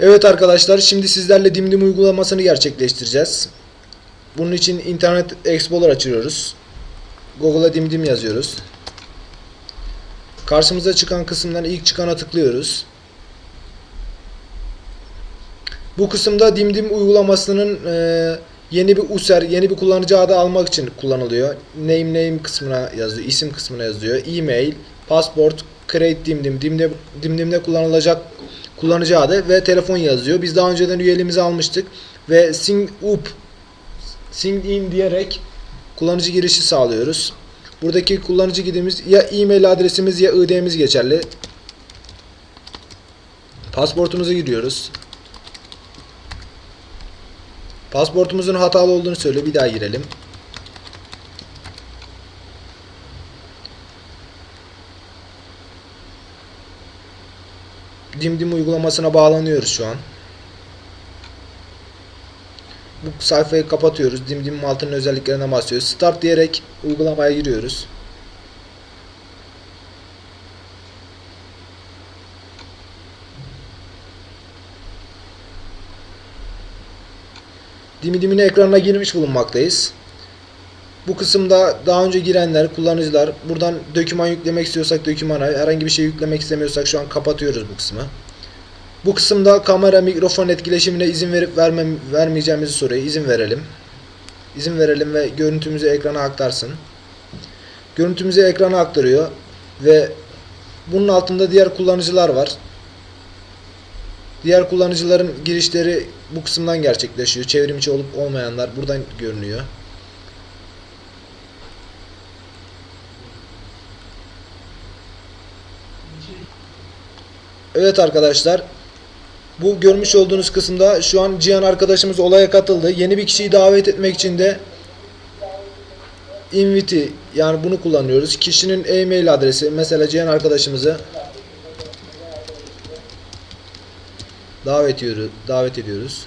Evet arkadaşlar şimdi sizlerle Dimdim uygulamasını gerçekleştireceğiz. Bunun için Internet Explorer açıyoruz. Google'a Dimdim yazıyoruz. Karşımıza çıkan kısımdan ilk çıkana tıklıyoruz. Bu kısımda Dimdim uygulamasının e, yeni bir user, yeni bir kullanıcı adı almak için kullanılıyor. Name name kısmına yazıyor, isim kısmına yazıyor. E-mail, passport, create Dimdim, Dimdim, Dimdim'de kullanılacak kullanıcı adı ve telefon yazıyor. Biz daha önceden üyeliğimizi almıştık ve sign up sign in diyerek kullanıcı girişi sağlıyoruz. Buradaki kullanıcı gidimiz ya e-mail adresimiz ya ID'miz geçerli. Pasportumuza giriyoruz. Pasportumuzun hatalı olduğunu söyle. Bir daha girelim. Dimdim uygulamasına bağlanıyoruz şu an. Bu sayfayı kapatıyoruz. Dimdim altının özelliklerine basıyoruz. Start diyerek uygulamaya giriyoruz. Dimdim'in ekranına girmiş bulunmaktayız. Bu kısımda daha önce girenler, kullanıcılar buradan döküman yüklemek istiyorsak dökümana, herhangi bir şey yüklemek istemiyorsak şu an kapatıyoruz bu kısmı. Bu kısımda kamera, mikrofon etkileşimine izin verip vermem, vermeyeceğimizi soruyor. İzin verelim. İzin verelim ve görüntümüzü ekrana aktarsın. Görüntümüzü ekrana aktarıyor ve bunun altında diğer kullanıcılar var. Diğer kullanıcıların girişleri bu kısımdan gerçekleşiyor. Çevrimiçi olup olmayanlar buradan görünüyor. Evet arkadaşlar. Bu görmüş olduğunuz kısımda şu an Cihan arkadaşımız olaya katıldı. Yeni bir kişiyi davet etmek için de invite yani bunu kullanıyoruz. Kişinin e-mail adresi mesela Cihan arkadaşımızı davet ediyoruz. Davet ediyoruz.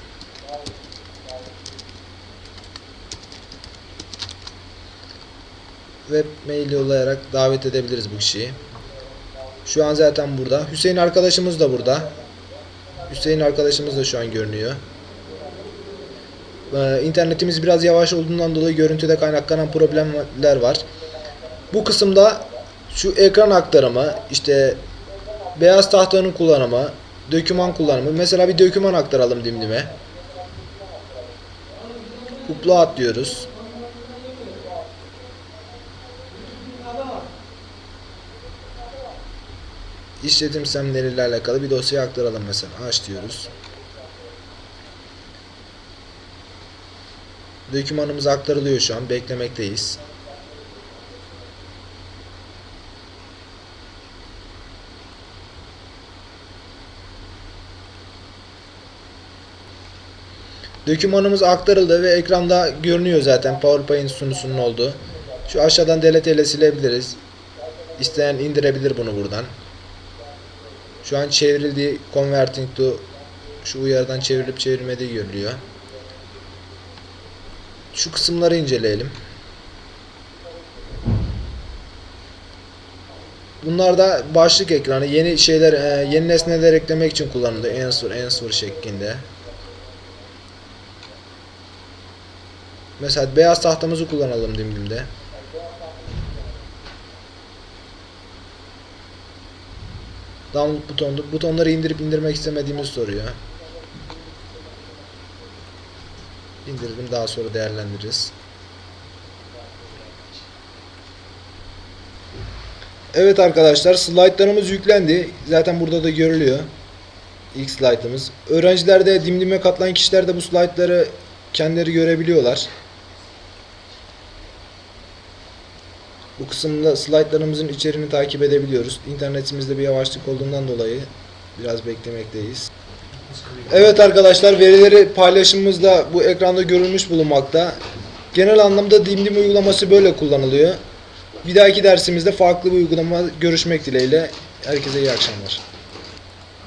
Web mail yollayarak davet edebiliriz bu kişiyi. Şu an zaten burada. Hüseyin arkadaşımız da burada. Hüseyin arkadaşımız da şu an görünüyor. Ee, internetimiz biraz yavaş olduğundan dolayı görüntüde kaynaklanan problemler var. Bu kısımda şu ekran aktarımı, işte beyaz tahtanın kullanımı, döküman kullanımı. Mesela bir döküman aktaralım dimdime. Upload diyoruz. İşletim sistemleriyle alakalı bir dosya aktaralım mesela. Aç diyoruz. Dokümanımız aktarılıyor şu an. Beklemekteyiz. Dokümanımız aktarıldı ve ekranda görünüyor zaten PowerPoint sunusunun olduğu. Şu aşağıdan delete ile silebiliriz. İsteyen indirebilir bunu buradan. Şu an çevrildi converting to şu uyarıdan çevrilip çevirmediği görülüyor. Şu kısımları inceleyelim. Bunlar da başlık ekranı yeni şeyler e, yeni nesneler eklemek için kullanılıyor. Answer answer şeklinde. Mesela beyaz tahtamızı kullanalım dimdimde. Download butonu. Butonları indirip indirmek istemediğimizi soruyor. İndirelim daha sonra değerlendiririz. Evet arkadaşlar slaytlarımız yüklendi. Zaten burada da görülüyor. İlk slaytımız. Öğrenciler de dimdime katılan kişiler de bu slaytları kendileri görebiliyorlar. Bu kısımda slaytlarımızın içeriğini takip edebiliyoruz. İnternetimizde bir yavaşlık olduğundan dolayı biraz beklemekteyiz. Evet arkadaşlar verileri paylaşımımızda bu ekranda görülmüş bulunmakta. Genel anlamda Dimdim uygulaması böyle kullanılıyor. Bir dahaki dersimizde farklı bir uygulama görüşmek dileğiyle. Herkese iyi akşamlar.